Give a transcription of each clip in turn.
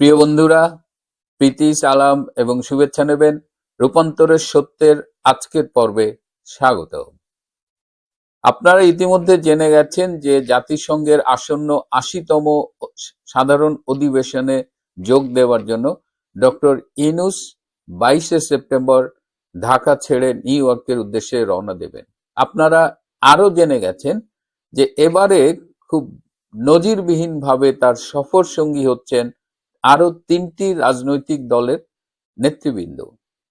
প্রিয় বন্ধুরা, প্রীতি, সালাম এবং শুভেচ্ছা নেবেন রূপান্তরের সত্যের আজকের পর্বে স্বাগত। আপনারা ইতিমধ্যে জেনে গেছেন যে জাতিসংঘের আসন্ন আশিতম সাধারণ অধিবেশনে যোগ দেওয়ার জন্য ডক্টর ইনুস বাইশে সেপ্টেম্বর ঢাকা ছেড়ে নিউ ইয়র্কের উদ্দেশ্যে রওনা দেবেন। আপনারা আরও জেনে গেছেন যে এবারে খুব নজিরবিহীনভাবে তার সফর সঙ্গী হচ্ছেন আরও তিনটি রাজনৈতিক দলের নেতৃবৃন্দ।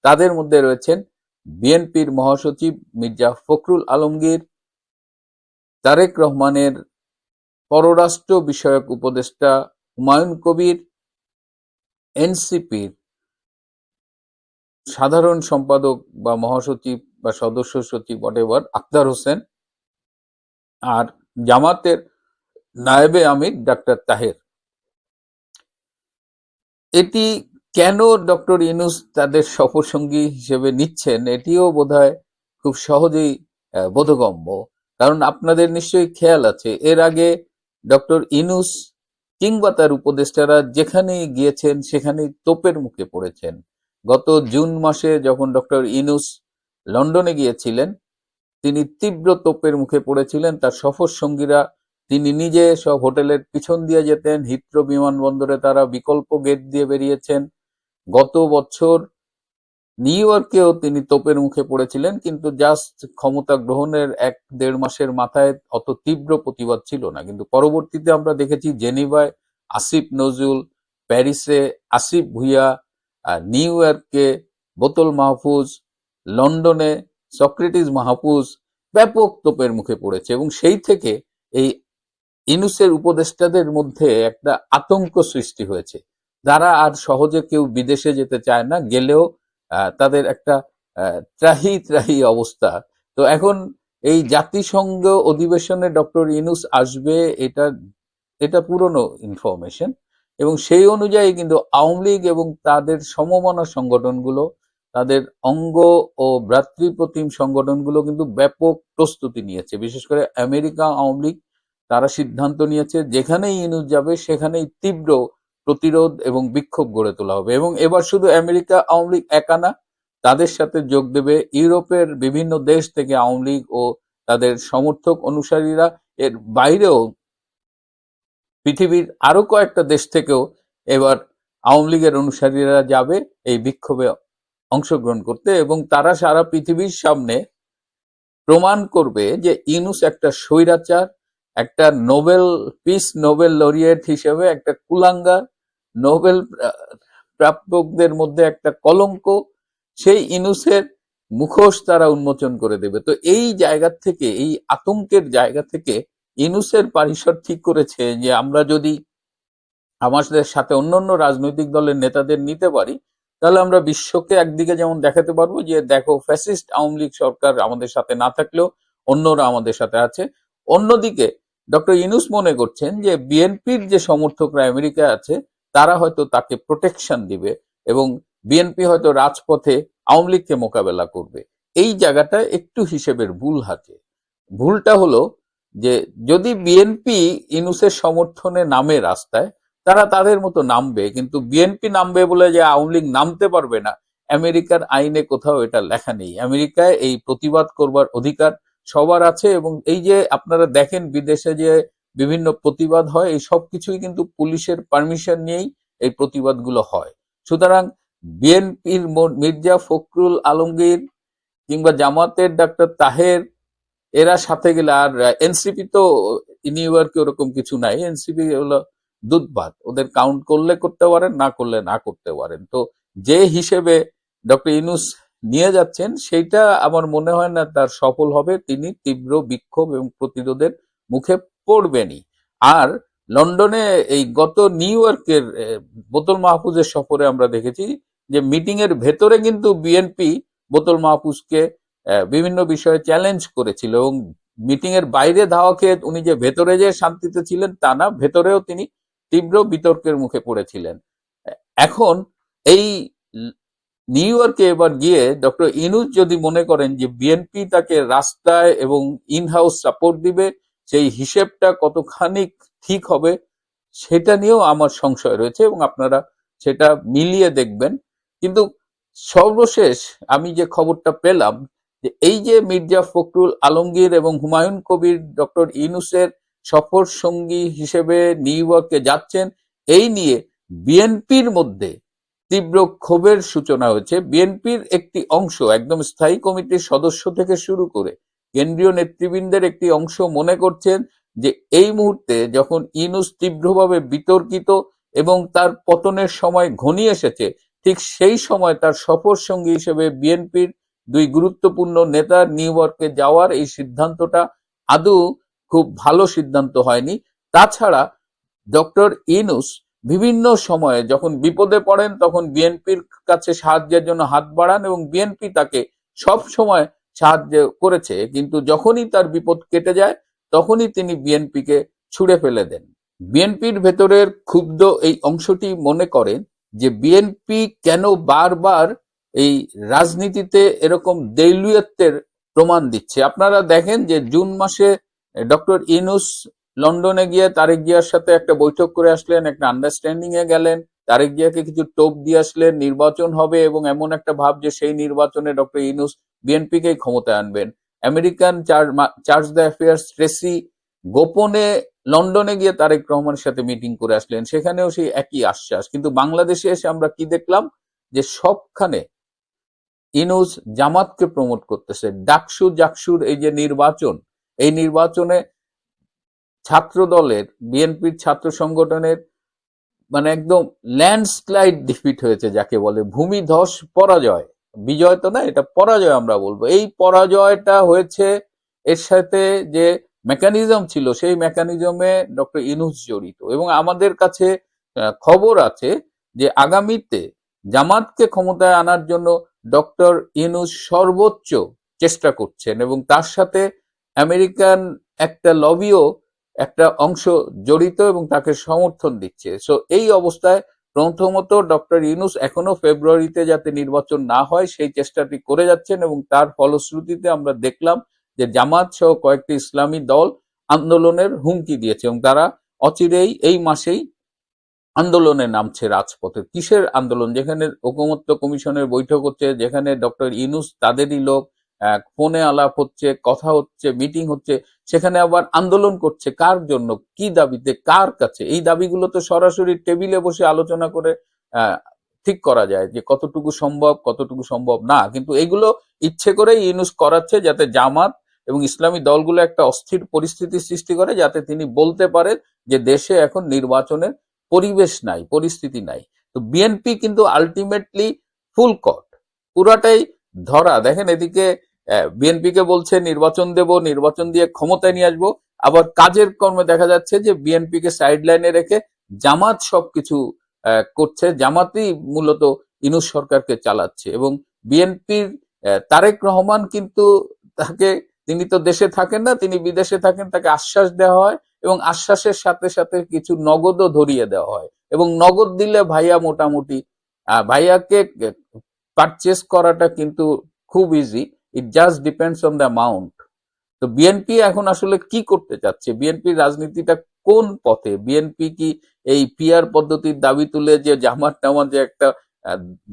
তাদের মধ্যে রয়েছেন বিএনপির মহাসচিব মির্জা ফখরুল আলমগীর, তারেক রহমানের পররাষ্ট্র বিষয়ক উপদেষ্টা হুমায়ুন কবির, এনসিপির সাধারণ সম্পাদক বা মহাসচিব বা সদস্য সচিব হোয়াট আক্তার হোসেন, আর জামাতের নায়েবে আমির ডাক্তার তাহের। এটি কেন ডক্টর ইনুস তাদের সফরসঙ্গী হিসেবে নিচ্ছেন, এটিও বোধহয় খুব সহজেই বোধগম্য। কারণ আপনাদের নিশ্চয়ই খেয়াল আছে, এর আগে ডক্টর ইনুস কিংবা তার উপদেষ্টারা যেখানেই গিয়েছেন, সেখানেই তোপের মুখে পড়েছেন। গত জুন মাসে যখন ডক্টর ইনুস লন্ডনে গিয়েছিলেন, তিনি তীব্র তোপের মুখে পড়েছিলেন, তার সফর সঙ্গীরা তিনি নিজে সব হোটেলের পিছন দিয়ে যেতেন হিথ্রো বিমানবন্দরে তারা বিকল্প গেট দিয়ে বেরিয়েছেন। গত বছর নিউ ইয়র্কেও তিনি তোপের মুখে পড়েছিলেন, কিন্তু জাস্ট ক্ষমতা গ্রহণের এক দেড় মাসের মাথায় অত তীব্র প্রতিবাদ ছিল না। কিন্তু পরবর্তীতে আমরা দেখেছি জেনিভায় আসিফ নজরুল, প্যারিসে আসিফ ভুইয়া নিউ ইয়র্কে বোতল মাহফুজ, লন্ডনে সক্রেটিস মাহফুজ ব্যাপক তোপের মুখে পড়েছে এবং সেই থেকে এই ইনুসের উপদেষ্টাদের মধ্যে একটা আতঙ্ক সৃষ্টি হয়েছে। যারা আর সহজে কেউ বিদেশে যেতে চায় না, গেলেও তাদের একটা ত্রাহি ত্রাহি অবস্থা। তো এখন এই জাতিসংঘ অধিবেশনে ডক্টর ইনুস আসবে, এটা এটা পুরনো ইনফরমেশন এবং সেই অনুযায়ী কিন্তু আওয়ামী লীগ এবং তাদের সমমনা সংগঠনগুলো, তাদের অঙ্গ ও ভ্রাতৃপ্রতিম সংগঠনগুলো কিন্তু ব্যাপক প্রস্তুতি নিয়েছে। বিশেষ করে আমেরিকা আওয়ামী লীগ তারা সিদ্ধান্ত নিয়েছে, যেখানেই ইনুস যাবে, সেখানেই তীব্র প্রতিরোধ এবং বিক্ষোভ গড়ে তোলা হবে। এবং এবার শুধু আমেরিকা আওয়ামী লীগ একা না, তাদের সাথে যোগ দেবে ইউরোপের বিভিন্ন দেশ থেকে আওয়ামী লীগ ও তাদের সমর্থক অনুসারীরা। এর বাইরেও পৃথিবীর আরও কয়েকটা দেশ থেকেও এবার আওয়ামী লীগের অনুসারীরা যাবে এই বিক্ষোভে অংশগ্রহণ করতে এবং তারা সারা পৃথিবীর সামনে প্রমাণ করবে যে ইনুস একটা স্বৈরাচার একটা নোবেল, পিস নোবেল লরিয়েট হিসেবে একটা কুলাঙ্গার নোবেল প্রাপকদের মধ্যে একটা কলঙ্ক, সেই ইনুসের মুখোশ তারা উন্মোচন করে দেবে। তো এই জায়গা থেকে, এই আতঙ্কের জায়গা থেকে ইনুসের পরিসর ঠিক করেছে যে আমরা যদি আমাদের সাথে অন্যান্য রাজনৈতিক দলের নেতাদের নিতে পারি, তাহলে আমরা বিশ্বকে একদিকে যেমন দেখাতে পারব যে দেখো ফ্যাসিস্ট আওয়ামী লীগ সরকার আমাদের সাথে না থাকলেও অন্যরা আমাদের সাথে আছে। অন্যদিকে ডক্টর ইনুস মনে করছেন যে বিএনপির যে সমর্থকরা আমেরিকায় আছে, তারা হয়তো তাকে প্রোটেকশন দিবে এবং বিএনপি হয়তো রাজপথে আওয়ামী লীগকে মোকাবেলা করবে। এই জায়গাটা একটু হিসেবের ভুল আছে ভুলটা হলো যে যদি বিএনপি ইনুসের সমর্থনে নামে রাস্তায়, তারা তাদের মতো নামবে, কিন্তু বিএনপি নামবে বলে যে আওয়ামী লীগ নামতে পারবে না, আমেরিকার আইনে কোথাও এটা লেখা নেই। আমেরিকায় এই প্রতিবাদ করবার অধিকার সবার আছে এবং এই যে আপনারা দেখেন বিদেশে যে বিভিন্ন প্রতিবাদ হয়, এই সব কিছুই কিন্তু পুলিশের পারমিশন নিয়েই এই প্রতিবাদগুলো হয়। সুতরাং বিএনপির মির্জা ফখরুল আলমগীর কিংবা জামাতের ডাক্তার তাহের, এরা সাথে গেলে আর, এনসিপি তো নিউ ইয়র্কে ওরকম কিছু নাই। এনসিপি হলো দুধবাদ। ওদের কাউন্ট করলে করতে পারেন, না করলে না করতে পারেন। তো যে হিসেবে ডক্টর ইনুস নিয়ে যাচ্ছেন, সেইটা আমার মনে হয় না তার সফল হবে। তিনি তীব্র বিক্ষোভ এবং প্রতিরোধের মুখে পড়বেনই। আর লন্ডনে এই গত নিউ ইয়র্কের বোতল মাহফুজের সফরে আমরা দেখেছি যে মিটিং এর ভেতরে কিন্তু বিএনপি বোতল মাহফুজকে বিভিন্ন বিষয়ে চ্যালেঞ্জ করেছিল এবং মিটিং এর বাইরে ধাওয়া খেয়ে উনি যে ভেতরে যে শান্তিতে ছিলেন তা না, ভেতরেও তিনি তীব্র বিতর্কের মুখে পড়েছিলেন। এখন এই নিউ ইয়র্কে এবার গিয়ে ডক্টর ইনুস যদি মনে করেন যে বিএনপি তাকে রাস্তায় এবং ইন হাউস সাপোর্ট দিবে, সেই হিসেবটা কতখানি ঠিক হবে সেটা নিয়েও আমার সংশয় রয়েছে এবং আপনারা সেটা মিলিয়ে দেখবেন। কিন্তু সর্বশেষ আমি যে খবরটা পেলাম যে এই যে মির্জা ফখরুল আলমগীর এবং হুমায়ুন কবির ডক্টর ইনুসের সফর সঙ্গী হিসেবে নিউ ইয়র্কে যাচ্ছেন, এই নিয়ে বিএনপির মধ্যে তীব্র ক্ষোভের সূচনা হয়েছে। বিএনপির একটি অংশ, একদম স্থায়ী কমিটির সদস্য থেকে শুরু করে কেন্দ্রীয় নেতৃবৃন্দের একটি অংশ মনে করছেন যে এই মুহূর্তে যখন ইনুস তীব্রভাবে বিতর্কিত এবং তার পতনের সময় ঘনিয়ে এসেছে, ঠিক সেই সময় তার সফর সঙ্গী হিসেবে বিএনপির দুই গুরুত্বপূর্ণ নেতা নিউ ইয়র্কে যাওয়ার এই সিদ্ধান্তটা আদৌ খুব ভালো সিদ্ধান্ত হয়নি। তাছাড়া ডক্টর ইনুস বিভিন্ন সময়ে যখন বিপদে পড়েন, তখন বিএনপির কাছে সাহায্যের জন্য হাত বাড়ান এবং বিএনপি তাকে সব সময় সাহায্য করেছে। কিন্তু যখনই তার বিপদ কেটে যায়, তখনই তিনি বিএনপিকে ছুড়ে ফেলে দেন। বিএনপির ভেতরের ক্ষুব্ধ এই অংশটি মনে করেন যে বিএনপি কেন বারবার এই রাজনীতিতে এরকম দেউলিয়ত্বের প্রমাণ দিচ্ছে। আপনারা দেখেন যে জুন মাসে ডক্টর ইনুস লন্ডনে গিয়ে তারেক জিয়ার সাথে একটা বৈঠক করে আসলেন, একটা আন্ডারস্ট্যান্ডিং এ গেলেন। তারেক জিয়াকে কিছু টোপ দিয়ে আসলেন, নির্বাচন হবে এবং এমন একটা ভাব যে সেই নির্বাচনে ডক্টর ইনুস বিএনপিকেই ক্ষমতায় আনবেন। American charge the affairs Tracy গোপনে লন্ডনে গিয়ে তারেক রহমানের সাথে মিটিং করে আসলেন। সেখানেও সেই একই আশ্বাস। কিন্তু বাংলাদেশে এসে আমরা কি দেখলাম? যে সবখানে ইনুস জামাতকে প্রমোট করতেছে। ডাকসু জাকসুর এই যে নির্বাচন, এই নির্বাচনে ছাত্র দলের বিএনপির ছাত্র সংগঠনের মানে একদম ল্যান্ডস্লাইড ডিফিট হয়েছে যাকে বলে ভূমিধস পরাজয়। বিজয় তো না, এটা পরাজয় আমরা বলব। এই পরাজয়টা হয়েছে এর সাথে যে মেকানিজম ছিল, সেই মেকানিজমে ডক্টর ইনুস জড়িত। এবং আমাদের কাছে খবর আছে যে আগামীতে জামাতকে ক্ষমতায় আনার জন্য ডক্টর ইনুস সর্বোচ্চ চেষ্টা করছেন এবং তার সাথে আমেরিকান একটা লবিও একটা অংশ জড়িত এবং তাকে সমর্থন দিচ্ছে। সো এই অবস্থায় প্রথমত ডক্টর ইউনুস এখনও ফেব্রুয়ারিতে যাতে নির্বাচন না হয়, সেই চেষ্টাটি করে যাচ্ছেন এবং তার ফলশ্রুতিতে আমরা দেখলাম যে জামাত সহ কয়েকটি ইসলামী দল আন্দোলনের হুমকি দিয়েছে এবং তারা অচিরেই এই মাসেই আন্দোলনে নামছে রাজপথে। কিসের আন্দোলন? যেখানে ঐকমত্য কমিশনের বৈঠক হচ্ছে, যেখানে ডক্টর ইনুস তাদেরই লোক ফোনে আলাপ হচ্ছে, কথা হচ্ছে, মিটিং হচ্ছে, সেখানে আবার আন্দোলন করছে কার জন্য, কি দাবিতে, কার কাছে? এই দাবিগুলো তো সরাসরি টেবিলে বসে আলোচনা করে ঠিক করা যায় যে কতটুকু সম্ভব কতটুকু সম্ভব না। কিন্তু এগুলো ইচ্ছে করেই ইউনুস করাচ্ছে যাতে জামাত এবং ইসলামী দলগুলো একটা অস্থির পরিস্থিতি সৃষ্টি করে, যাতে তিনি বলতে পারেন যে দেশে এখন নির্বাচনের পরিবেশ নাই, পরিস্থিতি নাই। তো বিএনপি কিন্তু আলটিমেটলি ফুল কট পুরাটাই ধরা। দেখেন এদিকে বিএনপি কে বলছে নির্বাচন দেব, নির্বাচন দিয়ে ক্ষমতায় নিয়ে আসব। আবার কাজের কর্মে দেখা যাচ্ছে যে বিএনপি কে সাইড লাইনে রেখে জামাত সবকিছু করছে। জামাতই মূলত ইনুস সরকারকে চালাচ্ছে এবং বিএনপির তারেক রহমান কিন্তু তাকে, তিনি তো দেশে থাকেন না, তিনি বিদেশে থাকেন, তাকে আশ্বাস দেওয়া হয় এবং আশ্বাসের সাথে সাথে কিছু নগদও ধরিয়ে দেওয়া হয় এবং নগদ দিলে ভাইয়া মোটামুটি ভাইয়াকে পারচেস করাটা কিন্তু খুব easy it just depends on the amount তো বিএনপি এখন আসলে কি করতে চাচ্ছে? বিএনপির রাজনীতিটা কোন পথে? বিএনপি কি এই পিআর পদ্ধতির দাবি তুলে যে জামাত টামাত যে একটা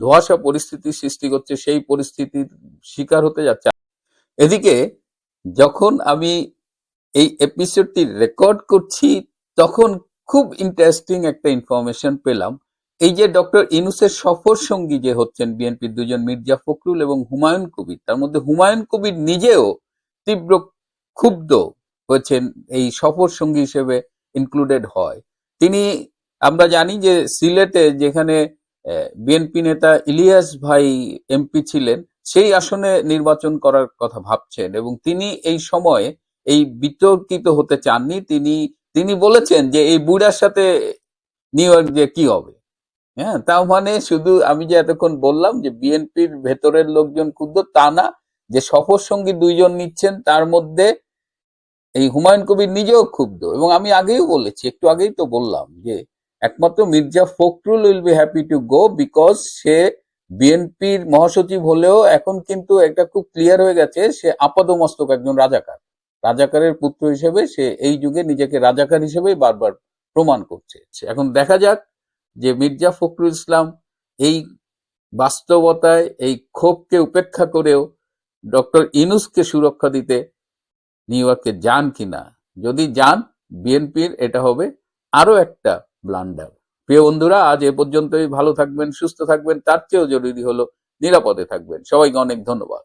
ধোঁয়াশা পরিস্থিতি সৃষ্টি করছে, সেই পরিস্থিতির শিকার হতে যাচ্ছে? এদিকে যখন আমি এই এপিসোডটি রেকর্ড করছি, তখন খুব ইন্টারেস্টিং একটা ইনফরমেশন পেলাম। এই যে ডক্টর ইনুসের সফর সঙ্গী যে হচ্ছেন বিএনপির দুজন মির্জা ফখরুল এবং হুমায়ুন কবির, তার মধ্যে হুমায়ুন কবির নিজেও তীব্র ক্ষুব্ধ হয়েছেন এই সফর সঙ্গী হিসেবে ইনক্লুডেড হয়। তিনি, আমরা জানি যে সিলেটে যেখানে বিএনপি নেতা ইলিয়াস ভাই এমপি ছিলেন, সেই আসনে নির্বাচন করার কথা ভাবছেন এবং তিনি এই সময়ে এই বিতর্কিত হতে চাননি। তিনি তিনি বলেছেন যে এই বুড়ার সাথে নিউ ইয়র্ক যে কি হবে? হ্যাঁ তাও মানে শুধু আমি যে এতক্ষণ বললাম যে বিএনপির ভেতরের লোকজন ক্ষুদ্র তা না, যে সফর সঙ্গী দুইজন নিচ্ছেন, তার মধ্যে এই হুমায়ুন কবির নিজেও ক্ষুব্ধ। এবং আমি আগেও বলেছি, একটু আগেই তো বললাম যে একমাত্র Mirza Fakhrul will be happy to go because সে বিএনপির মহাসচিব হলেও এখন কিন্তু একটা খুব ক্লিয়ার হয়ে গেছে, সে আপাদমস্তক একজন রাজাকার। রাজাকারের পুত্র হিসেবে সে এই যুগে নিজেকে রাজাকার হিসেবেই বারবার প্রমাণ করছে। এখন দেখা যাক যে মির্জা ফখরুল ইসলাম এই বাস্তবতায়, এই ক্ষোভকে উপেক্ষা করেও ডক্টর ইনুসকে সুরক্ষা দিতে নিউ ইয়র্কে যান কিনা? যদি যান, বিএনপির এটা হবে আরও একটা ব্লান্ডার। প্রিয় বন্ধুরা, আজ এ পর্যন্তই। ভালো থাকবেন, সুস্থ থাকবেন। তার চেয়েও জরুরি হলো নিরাপদে থাকবেন। সবাইকে অনেক ধন্যবাদ।